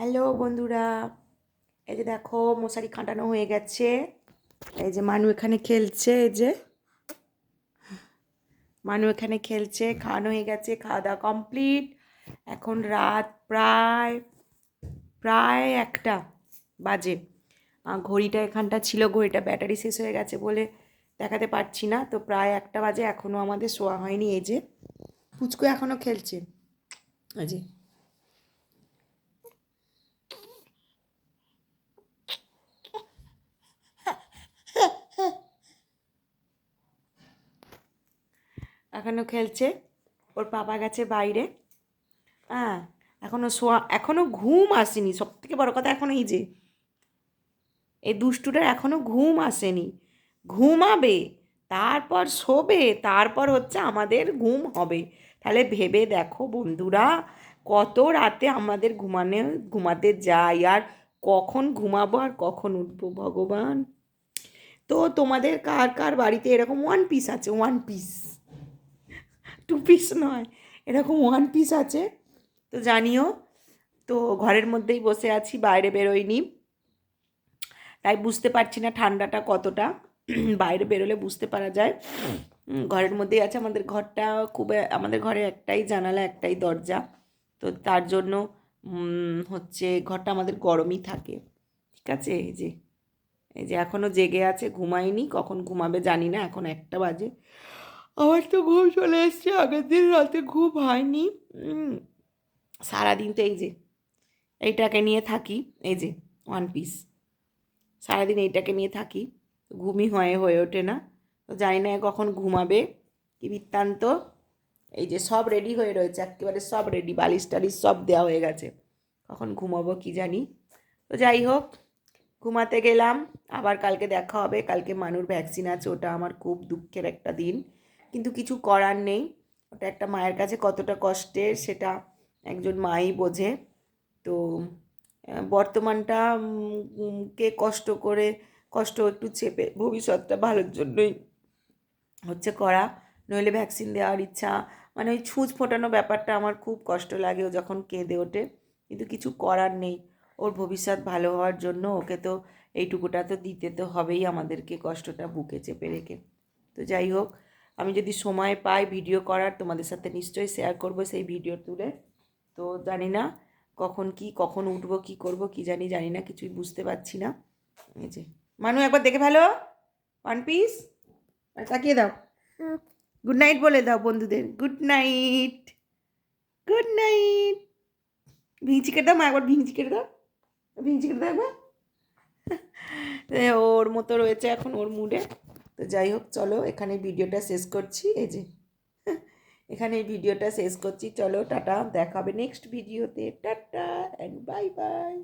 Hello বন্ধুরা, এই যে দেখো মশারি খাটানো হয়ে গেছে। এই যে মানু এখানে খেলছে, এই যে। মানু এখানে খেলছে, খাওয়ানো হয়ে গেছে, খাওয়া দাওয়া কমপ্লিট। এখন রাত প্রায় প্রায় একটা বাজে। ঘড়িটা এখানটা ছিল, ঘড়িটা ব্যাটারি শেষ হয়ে গেছে বলে দেখাতে পারছি না। তো প্রায় একটা বাজে এখনও আমাদের শোয়া হয়নি, এই যে। পুচকু এখনও খেলছে। এই যে। এখনও খেলছে। ওর পাপা গেছে বাইরে। হ্যাঁ এখনও শোয়া এখনও ঘুম আসেনি। সব থেকে বড়ো কথা এখন এই যে, এই দুষ্টুটার এখনও ঘুম আসেনি। ঘুমাবে, তারপর শোবে, তারপর হচ্ছে আমাদের ঘুম হবে। তাহলে ভেবে দেখো বন্ধুরা, কত রাতে আমাদের ঘুমানো, ঘুমাতে যাই। আর কখন ঘুমাবো আর কখন উঠবো ভগবান? তো তোমাদের কার কার বাড়িতে এরকম ওয়ান পিস আছে? ওয়ান পিস টু পিস নয়। এরকম ওয়ান পিস আছে। তো জানিও, তো ঘরের মধ্যেই বসে আছি, বাইরে বেরোইনি তাই বুঝতে পারছি না ঠান্ডাটা কতটা। বাইরে বেরোলে বুঝতে পারা যায়। ঘরের মধ্যেই আছে, আমাদের ঘরটা খুব, আমাদের ঘরে একটাই জানালা, একটাই দরজা। তো তার জন্য হচ্ছে ঘরটা আমাদের গরমই থাকে। ঠিক আছে? এই যে এই যে এখনও জেগে আছে, ঘুমায়নি। কখন ঘুমাবে জানি না, এখন একটা বাজে। আমার তো ঘুম চলে এসছে, আগের দিন রাতে ঘুম হয়নি। সারাদিন তো এই যে, এইটাকে নিয়ে থাকি, এই যে ওয়ান পিস সারাদিন এইটাকে নিয়ে থাকি, ঘুমই হয়ে হয়ে ওঠে না। তো জানি না কখন ঘুমাবে, কি বৃত্তান্ত। এই যে সব রেডি হয়ে রয়েছে, একেবারে সব রেডি বালিশ টালিশ সব দেওয়া হয়ে গেছে। কখন ঘুমাবো কি জানি। তো যাই হোক, ঘুমাতে গেলাম, আবার কালকে দেখা হবে, কালকে মানুর ভ্যাকসিন আছে, ওটা আমার খুব দুঃখের একটা দিন। কিন্তু কিছু করার নেই। ওটা একটা মায়ের কাছে কতটা কষ্টের সেটা একজন মাই বোঝে। তো বর্তমানটা কে কষ্ট করে, কষ্ট একটু চেপে ভবিষ্যৎটা ভালোর জন্যই হচ্ছে করা। নইলে ভ্যাকসিন দেওয়ার ইচ্ছা মানে ওই ছুঁচ ফোটানো ব্যাপারটা আমার খুব কষ্ট লাগে ও যখন কেঁদে ওঠে। কিন্তু কিছু করার নেই। ওর ভবিষ্যৎ ভালো হওয়ার জন্য ওকে তো এইটুকুটা তো দিতে তো হবেই আমাদেরকে কষ্টটা বুকে চেপে রেখে। তো যাই হোক আমি যদি সময় পাই ভিডিও করার, তোমাদের সাথে নিশ্চয়ই শেয়ার করব সেই ভিডিও তুলে। তো জানি না কখন কি, কখন উঠবো, কি করব, কি জানি জানি না, কিছুই বুঝতে পারছি না। এই যে, মানু, একবার দেখে ভালো ওয়ান পিস তাকিয়ে দাও। গুড নাইট বলে দাও বন্ধুদের। Good night good night Vinci কেটে দাও, মা, একবার ভিঞ্চি কেটে দাও। ভিঞ্চি কেটে দাও একবার। ওর মতো রয়েছে এখন ওর মুডে তো যাই হোক, চলো এখানে ভিডিওটা শেষ করছি। এই যে, এখানে ভিডিওটা শেষ করছি। চলো, টাটা, দেখাবে নেক্সট ভিডিওতে টাটা অ্যান্ড বাই বাই